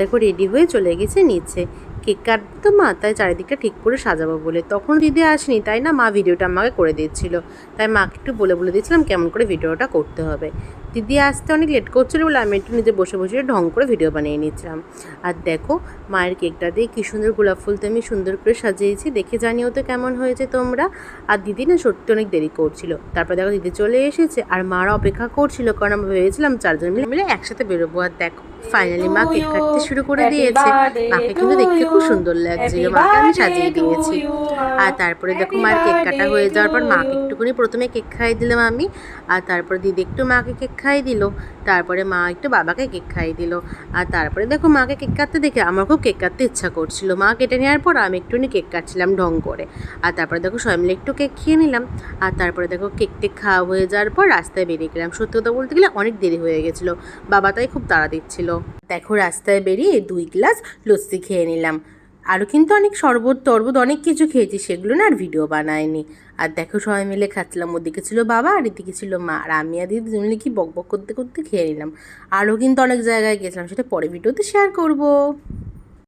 দেখো রেডি হয়ে চলে গেছে নিচে। কেক কাটবো তো মা, তাই চারিদিকটা ঠিক করে সাজাবো বলে। তখন দিদি আসেনি, তাই না মা ভিডিওটা আমাকে করে দিচ্ছিল তাই মাকে একটু বলে বলে দিয়েছিলাম কেমন করে ভিডিওটা করতে হবে। দিদি আসতে অনেক লেট করছিল বলে আমি একটু নিজে বসে বসে ঢং করে ভিডিও বানিয়ে নিচ্ছিলাম আর দেখো মায়ের কেকটা দিয়ে কী সুন্দর গোলাপ ফুল তো আমি সুন্দর করে সাজিয়েছি, দেখে জানিও তো কেমন হয়েছে তোমরা। আর দিদি না সত্যি অনেক দেরি করছিল। তারপর দেখো দিদি চলে এসেছে, আর মারা অপেক্ষা করছিল, কারণ আমরা ভেবেছিলাম চারজন মিলে মিলে একসাথে বেরোবো। আর দেখো ফাইনালি মা কেক কাটতে শুরু করে দিয়েছে। মাকে কিন্তু দেখতে খুব সুন্দর লাগছিল মাকে আমি সাজিয়ে দিয়েছি। আর তারপরে দেখো মার কেক কাটা হয়ে যাওয়ার পর মাকে একটুখানি প্রথমে কেক খাইয়ে দিলাম আমি। আর তারপরে দিদি একটু মাকে কেক খাইয়ে দিল। তারপরে মা একটু বাবাকে কেক খাইয়ে দিল। আর তারপরে দেখো মাকে কেক কাটতে দেখে আমার খুব কেক কাটতে ইচ্ছা করছিল। মা কেটে নেওয়ার পর আমি একটুখানি কেক কাটছিলাম ঢং করে। আর তারপরে দেখো সবাই মিলে একটু কেক খেয়ে নিলাম। আর তারপরে দেখো কেক টেক খাওয়া হয়ে যাওয়ার পর রাস্তায় বেরিয়ে গেলাম। সত্যি কথা বলতে গেলে অনেক দেরি হয়ে গেছিল। বাবা তাই খুব তাড়া দিচ্ছিল। দেখো, রাস্তায় বেরিয়ে দুই গ্লাস লস্যি খেয়ে নিলাম। আরও কিন্তু অনেক শরবত, টরবত, অনেক কিছু খেয়েছি, সেগুলো না আর ভিডিও বানায়নি। আর দেখো, সবাই মিলে খাচ্ছিলাম। ওদিকে ছিল বাবা, আর এদিকে ছিল মা। আর আমি আর দিদি মিলে কি বক বক করতে করতে খেয়ে নিলাম। আরও কিন্তু অনেক জায়গায় গেছিলাম, সেটা পরে ভিডিওতে শেয়ার করব।